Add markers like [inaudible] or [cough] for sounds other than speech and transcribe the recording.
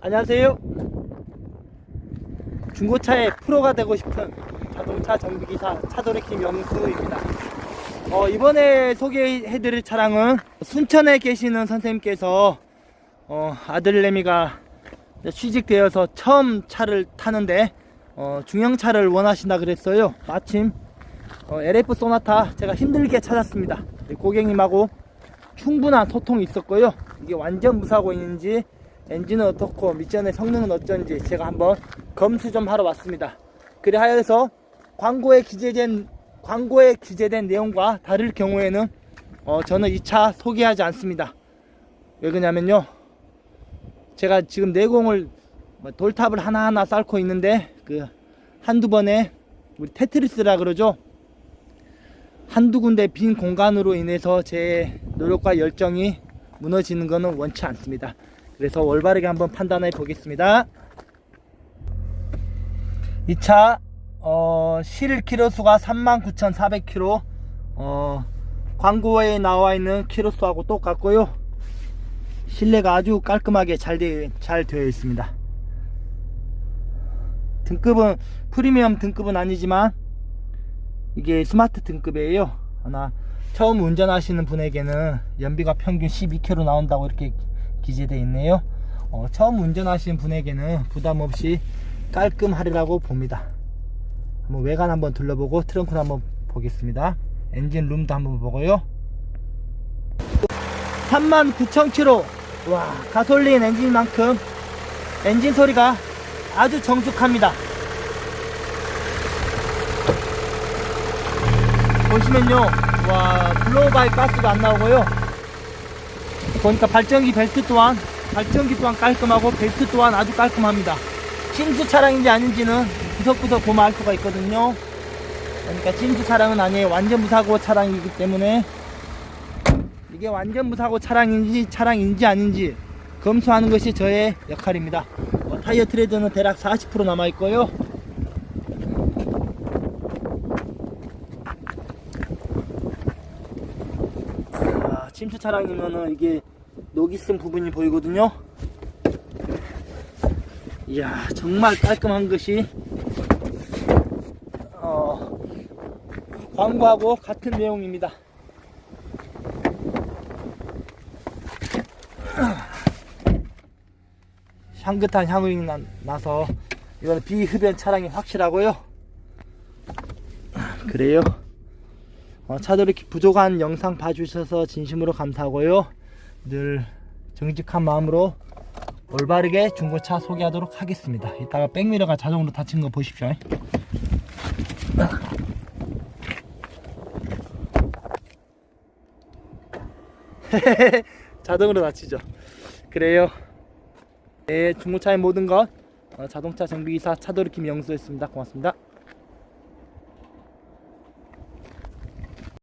안녕하세요. 중고차의 프로가 되고 싶은 자동차 정비기사 차도리 김영수입니다. 어, 이번에 소개해드릴 차량은 순천에 계시는 선생님께서 어, 아들내미가 취직되어서 처음 차를 타는데 어, 중형차를 원하신다 그랬어요. 마침 어, LF 소나타 제가 힘들게 찾았습니다. 고객님하고 충분한 소통이 있었고요. 이게 완전 무사고인지 엔진은 어떻고 미션의 성능은 어쩐지 제가 한번 검수 좀 하러 왔습니다. 그래 하여서 광고에 기재된 광고에 기재된 내용과 다를 경우에는 어, 저는 이 차 소개하지 않습니다. 왜 그러냐면요. 제가 지금 내공을 뭐 돌탑을 하나하나 쌓고 있는데 그 한두 번에 우리 테트리스라 그러죠. 한두 군데 빈 공간으로 인해서 제 노력과 열정이 무너지는 것은 원치 않습니다. 그래서 올바르게 한번 판단해 보겠습니다. 이 차, 어, 실 키로수가 39,400km, 어, 광고에 나와 있는 키로수하고 똑같고요. 실내가 아주 깔끔하게 잘, 되, 잘 되어 있습니다. 등급은, 프리미엄 등급은 아니지만, 이게 스마트 등급이에요. 하나 처음 운전하시는 분에게는 연비가 평균 12km 나온다고 이렇게 기재되어 있네요. 어, 처음 운전하시는 분에게는 부담 없이 깔끔하리라고 봅니다. 한번 외관 한번 둘러보고 트렁크를 한번 보겠습니다. 엔진 룸도 한번 보고요. 39,000km. 와, 가솔린 엔진만큼 엔진 소리가 아주 정숙합니다. 보시면요 와 블로우바이 가스도 안 나오고요 보니까 발전기 벨트 또한 발전기 또한 깔끔하고 벨트 또한 아주 깔끔합니다. 찜수 차량인지 아닌지는 구석구석 보면 알 수가 있거든요. 그러니까 찜수 차량은 아니에요 완전 무사고 차량이기 때문에 이게 완전 무사고 차량인지 차량인지 아닌지 검수하는 것이 저의 역할입니다. 어, 타이어 트레드는 대략 40% 남아 있고요 아, 침수 차량이면은 이게 녹이 쓴 부분이 보이거든요. 이야, 정말 깔끔한 것이 어, 광고하고 같은 내용입니다. 향긋한 향이 나, 나서 이거는 비흡연 차량이 확실하고요. 그래요. 어, 이렇게 부족한 영상 봐주셔서 진심으로 감사하고요. 늘 정직한 마음으로 올바르게 중고차 소개하도록 하겠습니다. 이따가 백미러가 자동으로 닫힌 거 보십시오. [laughs] 자동으로 닫히죠. 그래요. 네, 중고차의 모든 것 어, 자동차 정비기사 차도리 김영수였습니다. 고맙습니다.